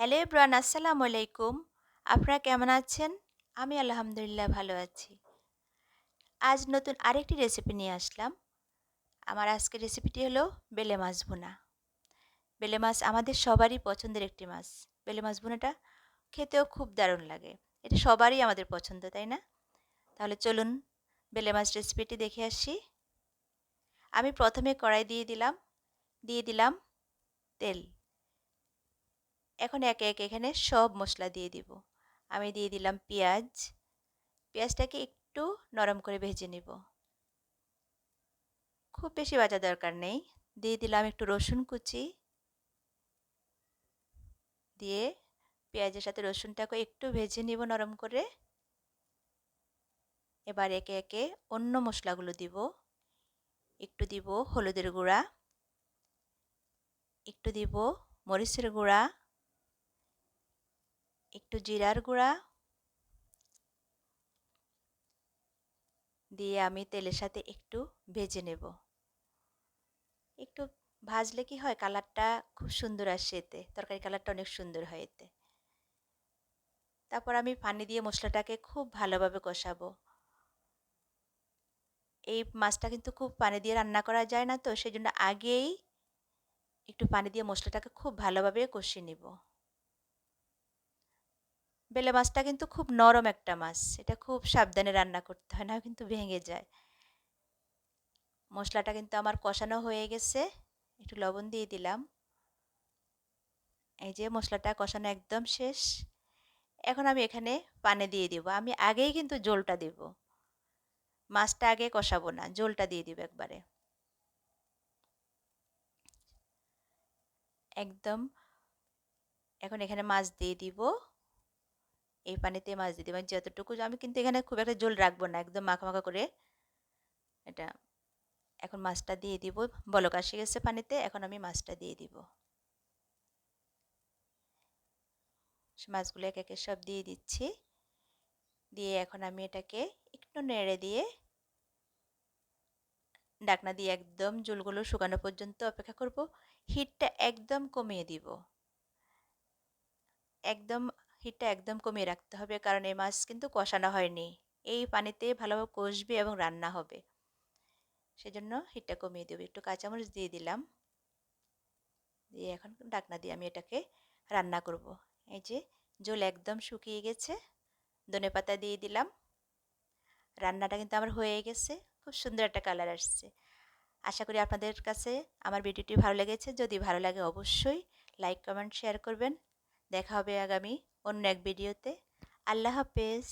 Hello everyone, আসসালামু আলাইকুম। আপনারা কেমন আছেন? আমি আলহামদুলিল্লাহ ভালো আছি। আজ নতুন আরেকটি রেসিপি নিয়ে আসলাম। আমার আজকের রেসিপিটি হলো বেলে মাছ ভুনা। বেলে মাছ আমাদের সবারই পছন্দের একটি মাছ। বেলে মাছ ভুনাটা খেতেও খুব দারুণ লাগে। এটা সবারই আমাদের পছন্দ, তাই না? তাহলে চলুন বেলে মাছ রেসিপিটি দেখে আসি। আমি প্রথমে কড়াই দিয়ে দিলাম। দিয়ে দিলাম তেল। এখন একে একে এখানে সব মশলা দিয়ে দিব। আমি দিয়ে দিলাম পেঁয়াজ। পেঁয়াজটাকে একটু নরম করে ভেজে নিব। খুব বেশি ভাজা দরকার নেই। দিয়ে দিলাম একটু রসুন কুচি। দিয়ে পেঁয়াজের সাথে রসুনটাকে একটু ভেজে নিব নরম করে। এবার একে একে অন্য মশলাগুলো দিব। একটু দিব হলুদের গুঁড়া। একটু দিব মরিচের গুঁড়া। একটু জিরার গুঁড়া দিয়ে আমি তেলের সাথে একটু ভেজে নেব। একটু ভাজলে কি হয়? কালারটা খুব সুন্দর আসে এতে। তরকারি কালারটা অনেক সুন্দর হয় এতে। তারপর আমি পানি দিয়ে মশলাটাকে খুব ভালোভাবে কষাবো। এই মাছটা কিন্তু খুব পানি দিয়ে রান্না করা যায় না তো সেই জন্য আগেই একটু পানি দিয়ে মশলাটাকে খুব ভালোভাবে কষিয়ে নিব। বেলে মাছটা কিন্তু খুব নরম একটা মাছ। এটা খুব সাবধানে রান্না করতে হয় না কিন্তু ভেঙে যায়। মশলাটা কিন্তু আমার কষানো হয়ে গেছে। একটু লবণ দিয়ে দিলাম। এই যে মশলাটা কষানো একদম শেষ। এখন আমি এখানে পানি দিয়ে দিব। আমি আগেই কিন্তু জলটা দেব। মাছটা আগে কষাবো না জলটা দিয়ে দিব একবারে। একদম। এখন এখানে মাছ দিয়ে দিব। এই পানিতে মাছ দিতে। পারি যতটুকু আমি কিন্তু এখানে খুব একটা জল রাখব না, একদম মাখা করে এটা এখন মাছটা দিয়ে দিব। বলক আসে গেছে পানিতে, এখন আমি মাছটা দিয়ে দিব। মাছগুলো এক একে সব দিয়ে দিচ্ছি। দিয়ে এখন আমি এটাকে একটু নেড়ে দিয়ে ডাকনা দিয়ে একদম জলগুলো শুকানো পর্যন্ত অপেক্ষা করব। হিটটা একদম কমিয়ে দিব। একদম হিটটা একদম কমিয়ে রাখতে হবে, কারণ এই মাছ কিন্তু কষানো হয়নি। এই পানিতে ভালোভাবে কষবে এবং রান্না হবে। সেজন্য হিটটা কমিয়ে দেবো। একটু কাঁচামরিচ দিয়ে দিলাম। দিয়ে এখন ডাকনা দিয়ে আমি এটাকে রান্না করব। এই যে জল একদম শুকিয়ে গেছে, ধনে পাতা দিয়ে দিলাম। রান্নাটা কিন্তু আমার হয়ে গেছে, খুব সুন্দর একটা কালার আসছে। আশা করি আপনাদের কাছে আমার ভিডিওটি ভালো লেগেছে। যদি ভালো লাগে অবশ্যই লাইক, কমেন্ট, শেয়ার করবেন। দেখা হবে আগামী অন্য এক ভিডিওতে। আল্লাহ হাফেজ।